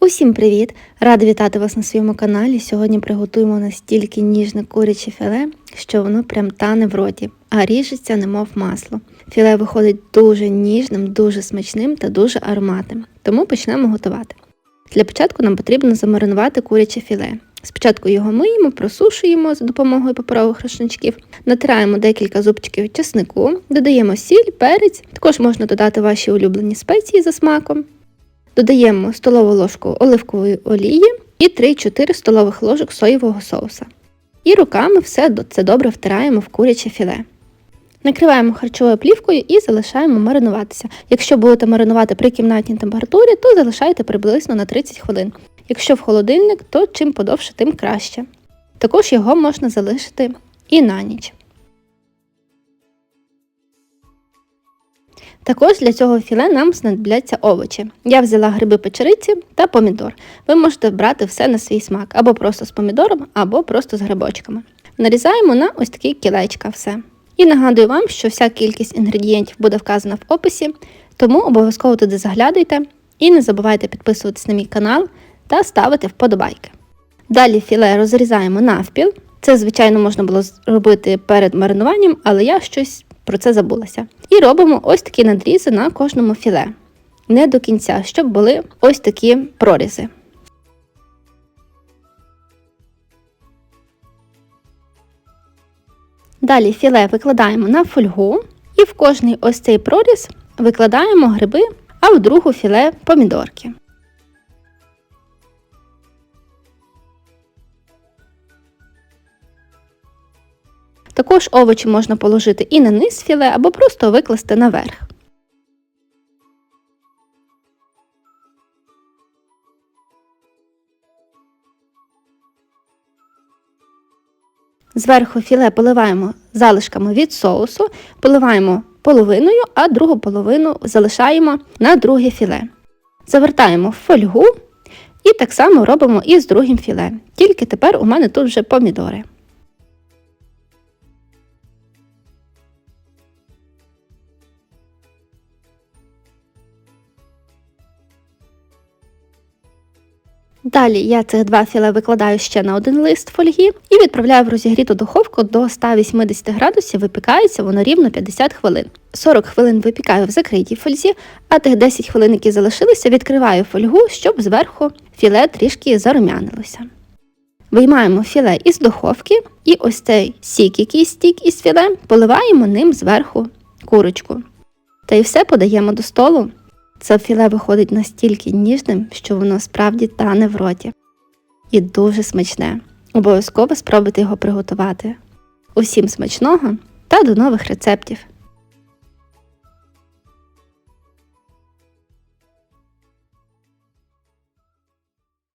Усім привіт! Рада вітати вас на своєму каналі. Сьогодні приготуємо настільки ніжне куряче філе, що воно прям тане в роті, а ріжеться, немов масло. Філе виходить дуже ніжним, дуже смачним та дуже ароматним. Тому почнемо готувати. Для початку нам потрібно замаринувати куряче філе. Спочатку його миємо, просушуємо за допомогою паперових рушничків, натираємо декілька зубчиків чеснику, додаємо сіль, перець, також можна додати ваші улюблені спеції за смаком. Додаємо столову ложку оливкової олії і 3-4 столових ложок соєвого соуса. І руками все це добре втираємо в куряче філе. Накриваємо харчовою плівкою і залишаємо маринуватися. Якщо будете маринувати при кімнатній температурі, то залишайте приблизно на 30 хвилин. Якщо в холодильник, то чим подовше, тим краще. Також його можна залишити і на ніч. Також для цього філе нам знадобляться овочі. Я взяла гриби печериці та помідор. Ви можете брати все на свій смак, або просто з помідором, або просто з грибочками. Нарізаємо на ось такі кілечка все. І нагадую вам, що вся кількість інгредієнтів буде вказана в описі, тому обов'язково туди заглядуйте і не забувайте підписуватись на мій канал та ставити вподобайки. Далі філе розрізаємо навпіл. Це, звичайно, можна було зробити перед маринуванням, але я щось про це забулася. І робимо ось такі надрізи на кожному філе. Не до кінця, щоб були ось такі прорізи. Далі філе викладаємо на фольгу і в кожний ось цей проріз викладаємо гриби, а в другу філе помідорки. Також овочі можна положити і на низ філе або просто викласти наверх. Зверху філе поливаємо залишками від соусу, поливаємо половиною, а другу половину залишаємо на друге філе. Завертаємо в фольгу і так само робимо і з другим філе. Тільки тепер у мене тут вже помідори. Далі я цих два філе викладаю ще на один лист фольги і відправляю в розігріту духовку до 180 градусів, випікається воно рівно 50 хвилин. 40 хвилин випікаю в закритій фользі, а тих 10 хвилин, які залишилися, відкриваю фольгу, щоб зверху філе трішки зарум'янилося. Виймаємо філе із духовки і ось цей сік, який стік із філе, поливаємо ним зверху курочку. Та й все подаємо до столу. Це філе виходить настільки ніжним, що воно справді тане в роті. І дуже смачне. Обов'язково спробуйте його приготувати. Усім смачного та до нових рецептів!